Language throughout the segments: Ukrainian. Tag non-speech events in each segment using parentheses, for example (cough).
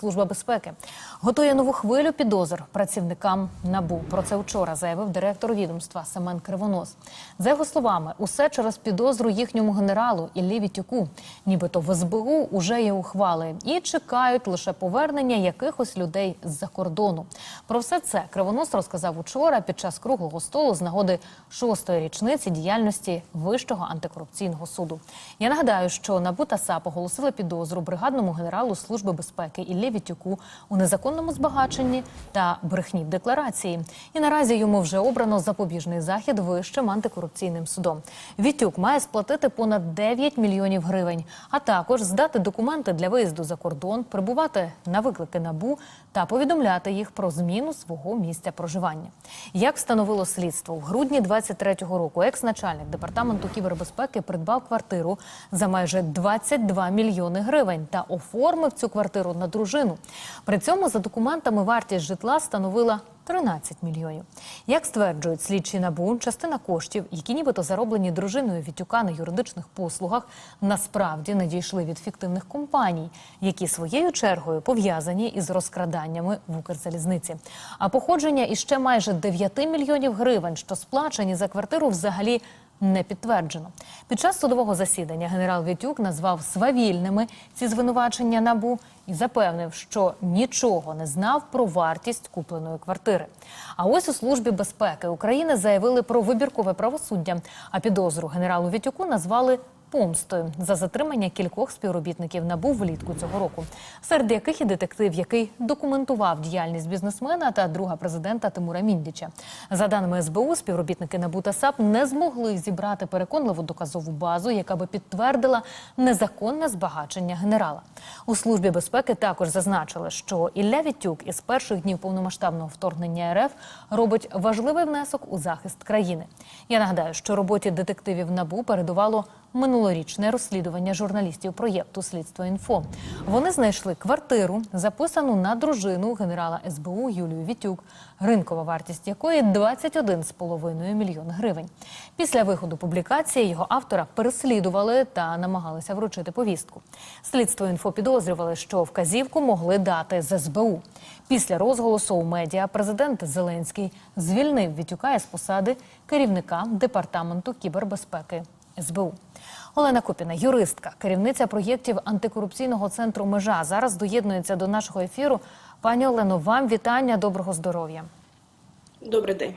Служба безпеки готує нову хвилю підозр працівникам набу. Про це вчора заявив директор відомства Семен Кривонос. За його словами, усе через підозру їхньому генералу Іллі Вітюку. Нібито в СБУ уже є ухвали і чекають лише повернення якихось людей з-за кордону. Про все це Кривонос розказав учора під час круглого столу з нагоди шостої річниці діяльності Вищого антикорупційного суду. Я нагадаю, що НАБУ та САП оголосили підозру бригадному генералу Служби безпеки Іллі Вітюку у незаконному збагаченні та брехні в декларації. І наразі йому вже обрано запобіжний захід вищим антикорупційним судом. Вітюк має сплатити понад 9 мільйонів гривень, а також здати документи для виїзду за кордон, прибувати на виклики набу та повідомляти їх про зміну свого місця проживання. Як встановило слідство, в грудні 23-го року екс-начальник департаменту кібербезпеки придбав квартиру за майже 22 мільйони гривень та оформив цю квартиру на дружину. При цьому за документами вартість житла становила 13 мільйонів. Як стверджують слідчі набу, частина коштів, які нібито зароблені дружиною Вітюка на юридичних послугах, насправді надійшли від фіктивних компаній, які своєю чергою пов'язані із розкраданнями в Укрзалізниці. А походження іще майже 9 мільйонів гривень, що сплачені за квартиру, взагалі не підтверджено. Під час судового засідання генерал Вітюк назвав свавільними ці звинувачення набу і запевнив, що нічого не знав про вартість купленої квартири. А ось у службі безпеки України заявили про вибіркове правосуддя. А підозру генералу Вітюку назвали помстою за затримання кількох співробітників НАБУ влітку цього року, серед яких і детектив, який документував діяльність бізнесмена та друга президента Тимура Міндіча. За даними СБУ, співробітники НАБУ та САП не змогли зібрати переконливу доказову базу, яка би підтвердила незаконне збагачення генерала. У службі безпеки також зазначили, що Ілля Вітюк із перших днів повномасштабного вторгнення РФ робить важливий внесок у захист країни. Я нагадаю, що роботі детективів НАБУ передувало минулорічне розслідування журналістів проєкту Слідство інфо. Вони знайшли квартиру, записану на дружину генерала СБУ Юлію Вітюк, ринкова вартість якої 21,5 мільйон гривень. Після виходу публікації його автора переслідували та намагалися вручити повістку. Слідство інфо підозрювали, що вказівку могли дати з СБУ. Після розголосу у медіа президент Зеленський звільнив Вітюка із посади керівника департаменту кібербезпеки. СБУ. Олена Копіна, юристка, керівниця проєктів антикорупційного центру Межа, зараз доєднується до нашого ефіру. Пані Олено, вам вітання, доброго здоров'я. Добрий день.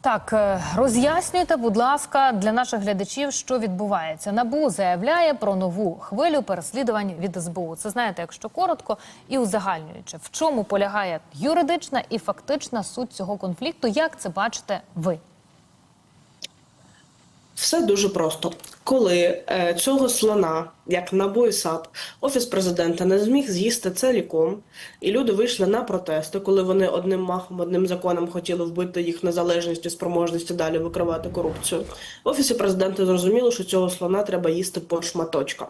Так, е, роз'яснюйте, будь ласка, для наших глядачів, що відбувається. Набу заявляє про нову хвилю переслідувань від СБУ. Це знаєте, якщо коротко і узагальнюючи, в чому полягає юридична і фактична суть цього конфлікту. Як це бачите ви? Все дуже просто. Коли е, цього слона, як НАБУ і САП, офіс президента не зміг з'їсти ціліком, і люди вийшли на протести, коли вони одним махом, одним законом хотіли вбити їх незалежність і спроможності далі викривати корупцію. В офісі президента зрозуміло, що цього слона треба їсти по шматочкам,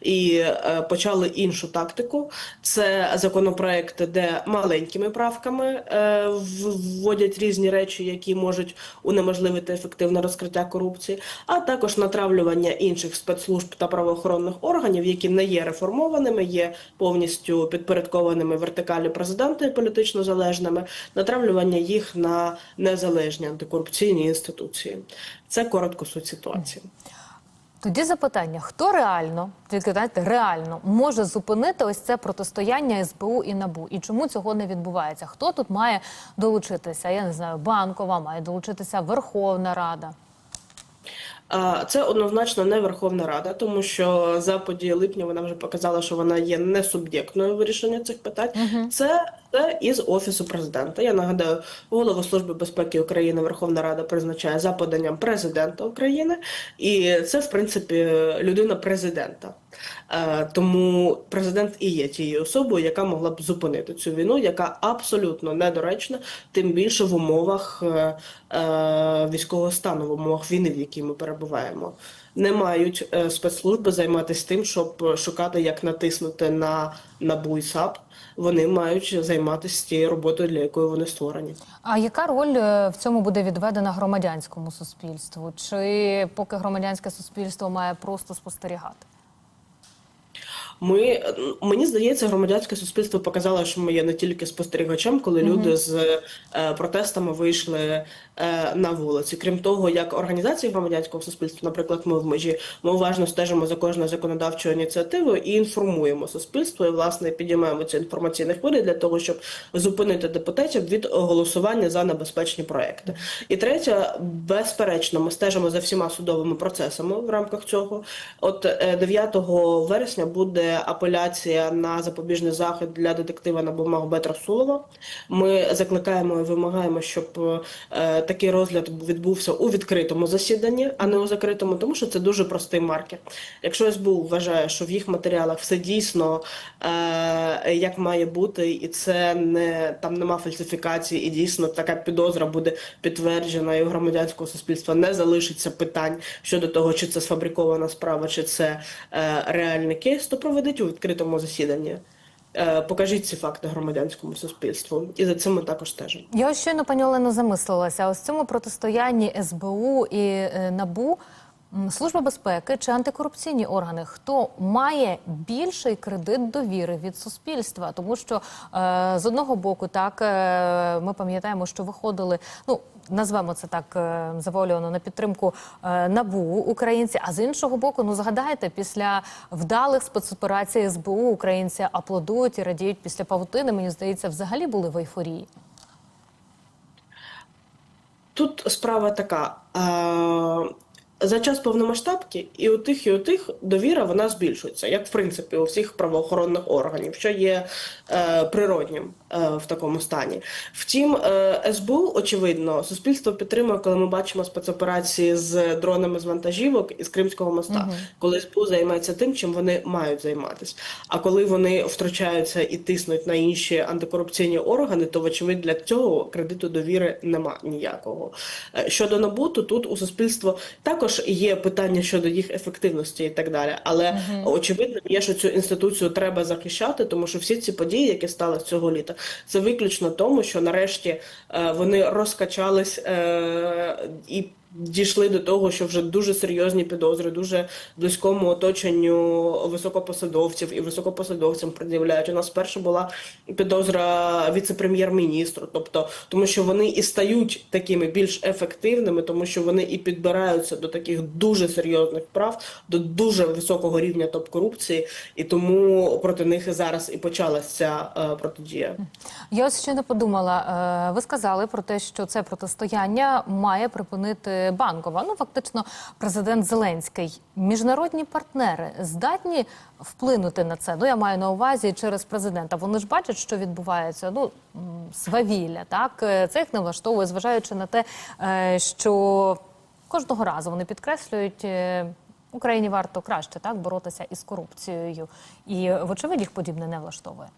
і е, почали іншу тактику. Це законопроекти, де маленькими правками е, вводять різні речі, які можуть унеможливити ефективне розкриття корупції, а також натравлювання інших спецслужб та правоохоронних органів, які не є реформованими, є повністю підпорядкованими вертикалі президента і політично залежними, натравлювання їх на незалежні антикорупційні інституції. Це коротко суть ситуації. Тоді запитання: хто реально, тільки знаєте, реально може зупинити ось це протистояння СБУ і НАБУ? І чому цього не відбувається? Хто тут має долучитися? Я не знаю, банкова має долучитися Верховна Рада. Це однозначно не Верховна Рада, тому що за події липня вона вже показала, що вона є не суб'єктною вирішення цих питань. Це це із офісу президента. Я нагадаю, голову служби безпеки України Верховна Рада призначає за поданням президента України, і це в принципі людина президента. Е, Тому президент і є тією особою, яка могла б зупинити цю війну, яка абсолютно недоречна, тим більше в умовах е, е, військового стану, в умовах війни, в якій ми перебуваємо. Не мають спецслужби займатися тим, щоб шукати, як натиснути на НАБУ і САП. Вони мають займатися тією роботою, для якої вони створені. А яка роль е, в цьому буде відведена громадянському суспільству? Чи поки громадянське суспільство має просто спостерігати? Ми мені здається, громадянське суспільство показало, що ми є не тільки спостерігачем, коли люди з е, протестами вийшли е, на вулиці. Крім того, як організації громадянського суспільства, наприклад, ми в межі, ми уважно стежимо за кожною законодавчою ініціативою і інформуємо суспільство, і власне підіймаємо ці інформаційні хвилі для того, щоб зупинити депутатів від голосування за небезпечні проекти. І третє, безперечно, ми стежимо за всіма судовими процесами в рамках цього. От е, 9 вересня буде апеляція на запобіжний захід для детектива НАБУ Магомед Расулова. Ми закликаємо і вимагаємо, щоб е, такий розгляд відбувся у відкритому засіданні, а не у закритому, тому що це дуже простий маркер. Якщо СБУ вважає, що в їх матеріалах все дійсно е, як має бути, і це не там нема фальсифікації, і дійсно така підозра буде підтверджена, і у громадянського суспільства не залишиться питань щодо того, чи це сфабрикована справа, чи це е, реальний кейс, то проведіть у відкритому засіданні. Е, покажіть ці факти громадянському суспільству, і за цим ми також стежимо. Я щойно, пані Олено, замислилася. Ось цьому протистоянні СБУ і е, НАБУ, Служба безпеки чи антикорупційні органи, хто має більший кредит довіри від суспільства? Тому що е, з одного боку, так е, ми пам'ятаємо, що виходили. Ну назвемо це так е, на підтримку е, НАБУ українці. А з іншого боку, ну згадайте, після вдалих спецоперацій СБУ українці аплодують і радіють після павутини. Мені здається, взагалі були в ейфорії. Тут справа така. Е, за час повномасштабки і у тих, і у тих довіра вона збільшується, як в принципі у всіх правоохоронних органів, що є е, природнім е, в такому стані. Втім, е, СБУ, очевидно, суспільство підтримує, коли ми бачимо спецоперації з дронами з вантажівок із Кримського моста, коли СБУ займається тим, чим вони мають займатися. А коли вони втручаються і тиснуть на інші антикорупційні органи, то вочевидь для цього кредиту довіри нема ніякого. Е, Щодо набуту, тут у суспільства також є питання щодо їх ефективності і так далі. Але очевидно є, що цю інституцію треба захищати, тому що всі ці події, які стали цього літа, це виключно тому, що нарешті е, вони розкачались е, і. Дійшли до того, що вже дуже серйозні підозри, дуже близькому оточенню високопосадовців і високопосадовцям пред'являють. У нас перша була підозра віце-прем'єр-міністру, тобто тому, що вони і стають такими більш ефективними, тому що вони і підбираються до таких дуже серйозних прав, до дуже високого рівня топ-корупції, і тому проти них зараз і почалася е, протидія. Я ось ще не подумала. е, Ви сказали про те, що це протистояння має припинити банкова. Ну фактично, президент Зеленський, міжнародні партнери здатні вплинути на це. Ну я маю на увазі через президента. Вони ж бачать, що відбувається. Ну свавілля, так Е, це їх не влаштовує, зважаючи на те, е, що кожного разу вони підкреслюють. е, Україні варто краще так боротися із корупцією, і вочевидь їх подібне не влаштовує.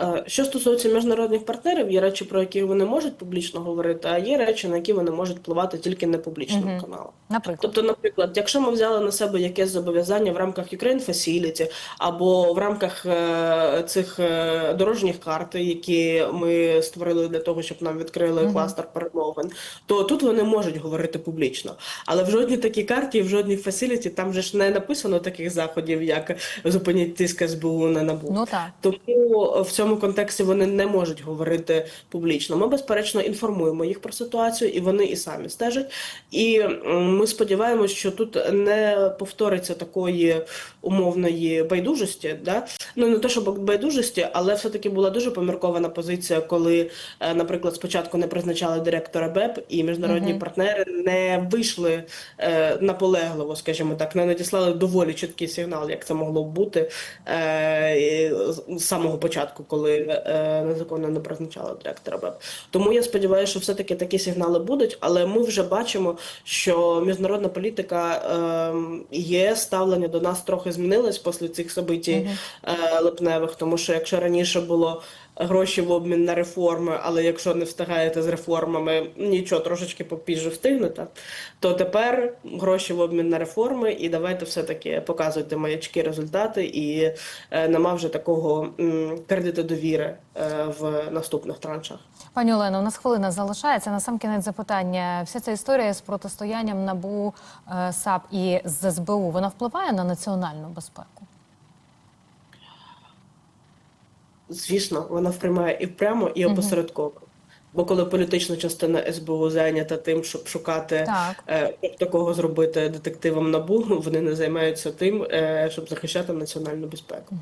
Е, Що стосується міжнародних партнерів, є речі, про які вони можуть публічно говорити, а є речі, на які вони можуть впливати тільки не публічним Мгм. каналом. Наприклад, Тобто, наприклад, якщо ми взяли на себе якесь зобов'язання в рамках Ukraine Facility або в рамках е, цих е, дорожніх карт, які ми створили для того, щоб нам відкрили Мгм. кластер перемовин, то тут вони можуть говорити публічно. Але в жодній такій карті, в жодній фасіліті там же ж не написано таких заходів, як зупиніть тиск СБУ на набу. ну так. Тому в цьому контексті вони не можуть говорити публічно. Ми безперечно інформуємо їх про ситуацію, і вони і самі стежать. І ми сподіваємося, що тут не повториться такої умовної байдужості. Да? Ну не те, щоб байдужості, але все-таки була дуже поміркована позиція, коли, е, наприклад, спочатку не призначали директора БЕП, і міжнародні Мгм. партнери не вийшли е, наполегливо, скажімо так, не надіслали доволі чіткий сигнал, як це могло б бути е, з самого початку, коли е, незаконно не призначали директора БЕП. Тому я сподіваюся, що все-таки такі сигнали будуть, але ми вже бачимо, що міжнародна політика е, є ставлення до нас трохи змінилось після цих событій е, липневих, тому що якщо раніше було гроші в обмін на реформи, але якщо не встигаєте з реформами, нічого, трошечки попізже встигнете, то тепер гроші в обмін на реформи, і давайте все-таки показуйте маячки результати, і е, нема вже такого кредиту довіри е, в наступних траншах. Пані Олено, у нас хвилина залишається. На сам кінець запитання. Вся ця історія з протистоянням НАБУ, е, САП і з СБУ, вона впливає на національну безпеку? Звісно, вона впрямає і прямо, і опосередково. Бо коли політична частина СБУ зайнята тим, щоб шукати Так. е, такого зробити детективом НАБУ, (laughs) вони не займаються тим, е, щоб захищати національну безпеку.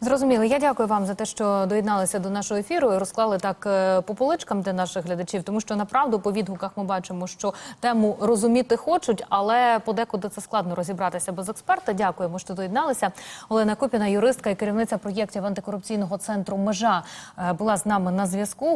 Зрозуміло. Я дякую вам за те, що доєдналися до нашого ефіру і розклали так е, по поличкам для наших глядачів, тому що направду по відгуках ми бачимо, що тему розуміти хочуть, але подекуди це складно розібратися без експерта. Дякуємо, що доєдналися. Олена Копіна, юристка і керівниця проєктів антикорупційного центру Межа е, була з нами на зв'язку.